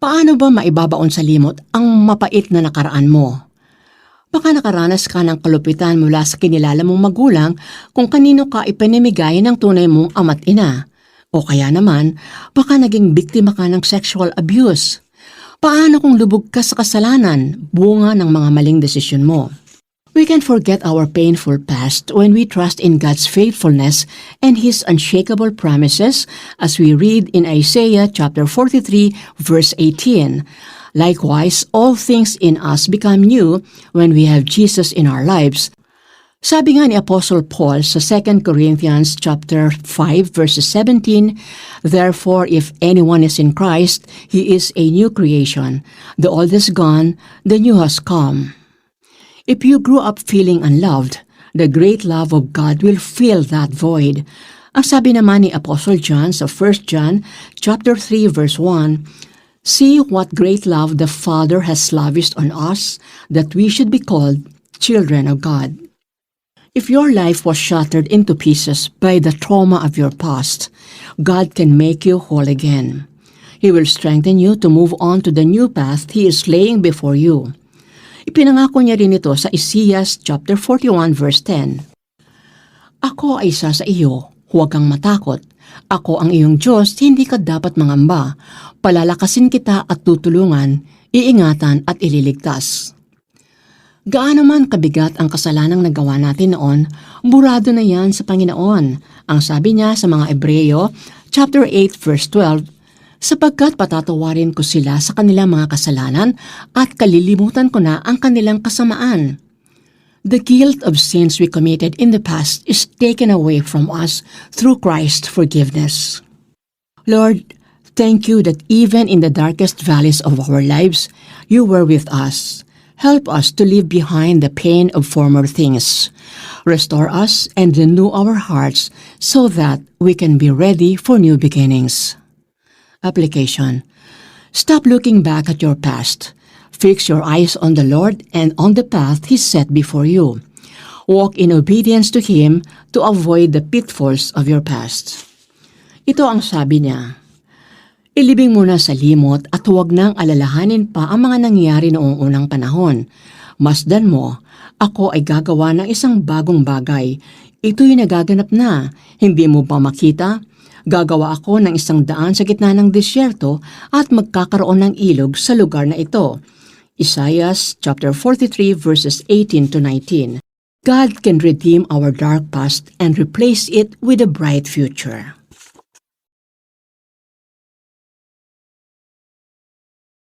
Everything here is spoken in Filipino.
Paano ba maibabaon sa limot ang mapait na nakaraan mo? Baka nakaranas ka ng kalupitan mula sa kinilala mong magulang kung kanino ka ipinamigay ng tunay mong ama't ina. O kaya naman, baka naging biktima ka ng sexual abuse. Paano kung lubog ka sa kasalanan, bunga ng mga maling desisyon mo? We can forget our painful past when we trust in God's faithfulness and His unshakable promises as we read in Isaiah chapter 43 verse 18. Likewise, all things in us become new when we have Jesus in our lives. Sabi nga ni Apostle Paul sa 2 Corinthians chapter 5 verses 17, Therefore if anyone is in Christ, he is a new creation. The old is gone, the new has come. If you grew up feeling unloved, the great love of God will fill that void. Ang sabi naman ni Apostle John sa 1 John chapter 3 verse 1, See what great love the Father has lavished on us that we should be called children of God. If your life was shattered into pieces by the trauma of your past, God can make you whole again. He will strengthen you to move on to the new path He is laying before you. Ipinangako niya rin ito sa Isaiah chapter 41 verse 10. Ako ay isa sa iyo, huwag kang matakot. Ako ang iyong Diyos, hindi ka dapat mangamba. Palalakasin kita at tutulungan, iingatan at ililigtas. Gaano man kabigat ang kasalanang nagawa natin noon, burado na yan sa Panginoon. Ang sabi niya sa mga Ebreyo, chapter 8 verse 12, sapagkat patatawarin ko sila sa kanilang mga kasalanan at kalilimutan ko na ang kanilang kasamaan. The guilt of sins we committed in the past is taken away from us through Christ's forgiveness. Lord, thank you that even in the darkest valleys of our lives, you were with us. Help us to leave behind the pain of former things. Restore us and renew our hearts so that we can be ready for new beginnings. Application Stop looking back at your past. Fix your eyes on the Lord and on the path He set before you. Walk in obedience to Him to avoid the pitfalls of your past. Ito ang sabi niya. Ilibing mo na sa limot at huwag nang alalahanin pa ang mga nangyari noong unang panahon. Masdan mo, ako ay gagawa ng isang bagong bagay. Ito'y nagaganap na. Hindi mo ba makita? Gagawa ako ng isang daan sa gitna ng disyerto at magkakaroon ng ilog sa lugar na ito. Isaiah chapter 43 verses 18 to 19. God can redeem our dark past and replace it with a bright future.